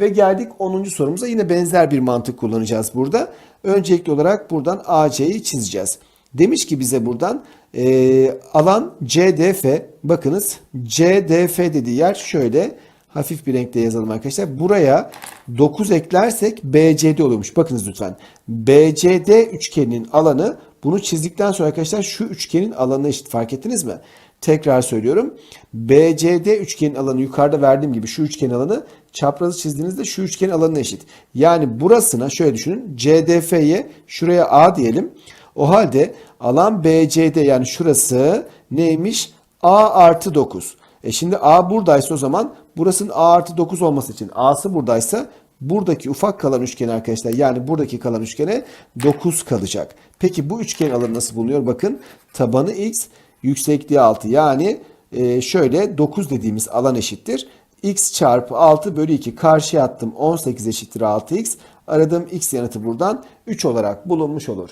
Ve geldik 10. sorumuza. Yine benzer bir mantık kullanacağız burada. Öncelikli olarak buradan AC'yi çizeceğiz. Demiş ki bize buradan e, alan CDF bakınız CDF dediği yer şöyle hafif bir renkte yazalım arkadaşlar. Buraya 9 eklersek BCD oluyormuş. Bakınız lütfen. BCD üçgeninin alanı bunu çizdikten sonra arkadaşlar şu üçgenin alanı eşit fark ettiniz mi? Tekrar söylüyorum. BCD üçgenin alanı yukarıda verdiğim gibi şu üçgenin alanı çaprazı çizdiğinizde şu üçgenin alanına eşit. Yani burasına şöyle düşünün. CDF'ye şuraya A diyelim. O halde alan BCD yani şurası neymiş? A artı 9. E şimdi A buradaysa o zaman burasının A artı 9 olması için A'sı buradaysa buradaki ufak kalan üçgen arkadaşlar yani buradaki kalan üçgene 9 kalacak. Peki bu üçgen alanı nasıl bulunuyor? Bakın tabanı x yüksekliği 6 yani e, şöyle 9 dediğimiz alan eşittir. x çarpı 6 bölü 2 karşıya attım 18 eşittir 6x. Aradığım x yanıtı buradan 3 olarak bulunmuş olur.